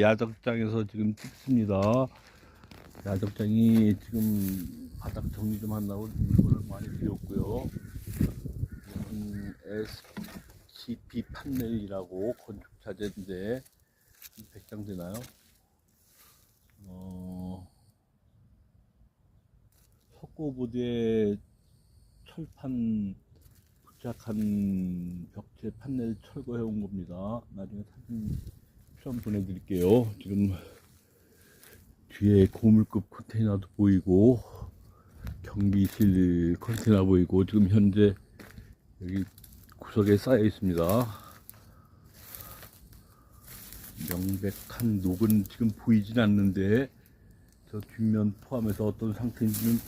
예, 야적장에서 지금 찍습니다. 야적장이 지금 바닥 정리 좀 한다고 물건을 많이 들였고요. 이건 SCP 판넬이라고 건축 자재인데 100장 되나요? 어, 석고보드에 철판 부착한 벽체 판넬 철거해 온 겁니다. 나중에 사진 좀 보내드릴게요. 지금 뒤에 고물급 컨테이너도 보이고 경비실 컨테이너 보이고 지금 현재 여기 구석에 쌓여 있습니다. 명백한 녹은 지금 보이진 않는데 저 뒷면 포함해서 어떤 상태인지는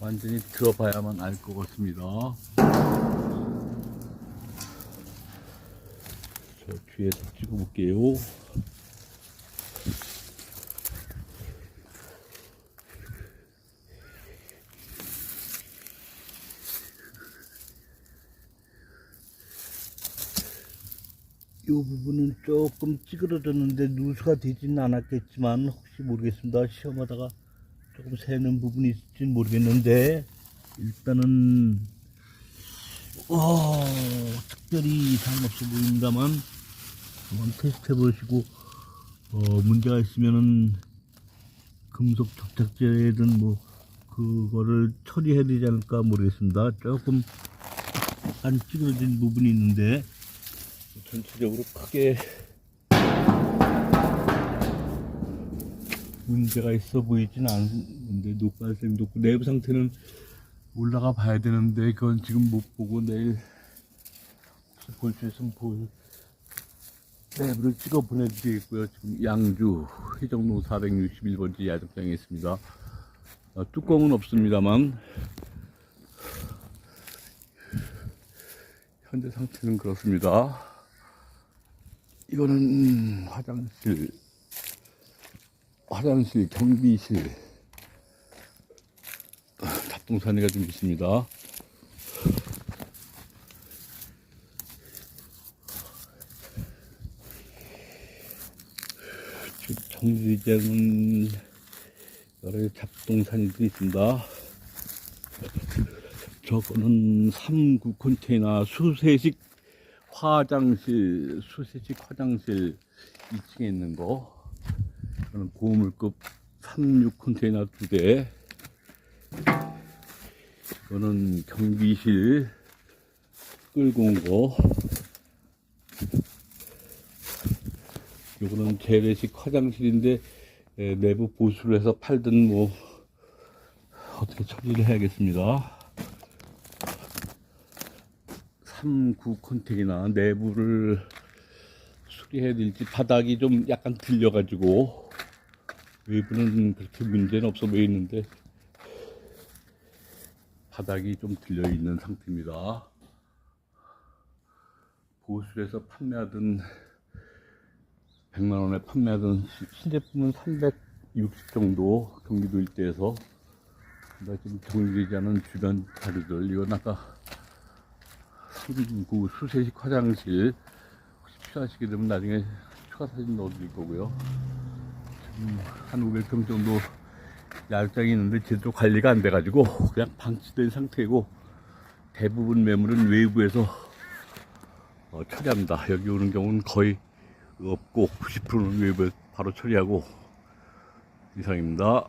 완전히 들어봐야만 알 것 같습니다. 저 뒤에서 찍어볼게요. 이 부분은 조금 찌그러졌는데 누수가 되지는 않았겠지만 혹시 모르겠습니다. 시험하다가 조금 새는 부분이 있을지는 모르겠는데 일단은 어, 특별히 이상 없어 보입니다만 한번 테스트 해보시고 어, 문제가 있으면은 금속 접착제든 뭐 그거를 처리해야 되지 않을까 모르겠습니다. 조금 약간 찌그러진 부분이 있는데 전체적으로 크게 문제가 있어 보이진 않는데 녹발생도 없고 내부 상태는 올라가 봐야 되는데 그건 지금 못 보고 내일 볼 수 있으면 볼내 부를 찍어 보내드리겠고요. 지금 양주 회정로 461번지 야적장에 있습니다. 어, 뚜껑은 없습니다만 현재 상태는 그렇습니다. 이거는 화장실, 화장실, 경비실, 잡동사니가 좀 있습니다. 정지제는 여러 잡동사니들이 있습니다. 저거는 3구 컨테이너 수세식 화장실, 수세식 화장실 2층에 있는 거. 저는 고물급 36 컨테이너 두 대. 이거는 경비실 끌고 온 거. 요거는 재래식 화장실인데 에, 내부 보수를 해서 팔든 뭐 어떻게 처리를 해야겠습니다. 3구 컨테이너 내부를 수리해야 될지 바닥이 좀 약간 들려가지고 외부는 그렇게 문제는 없어 보이는데 바닥이 좀 들려 있는 상태입니다. 보수해서 판매하던 100만 원에 판매하던 시- 신제품은 360 정도 경기도 일대에서 지금 정리되지 않은 주변 자료들 이건 아까 3구 수세식 화장실 혹시 필요하시게 되면 나중에 추가 사진 넣어드릴 거고요. 지금 한 500평 정도 야장이 있는데 제대로 관리가 안 돼가지고 그냥 방치된 상태고 대부분 매물은 외부에서 어, 처리합니다. 여기 오는 경우는 거의 없고 90%는 외부에 바로 처리하고 이상입니다.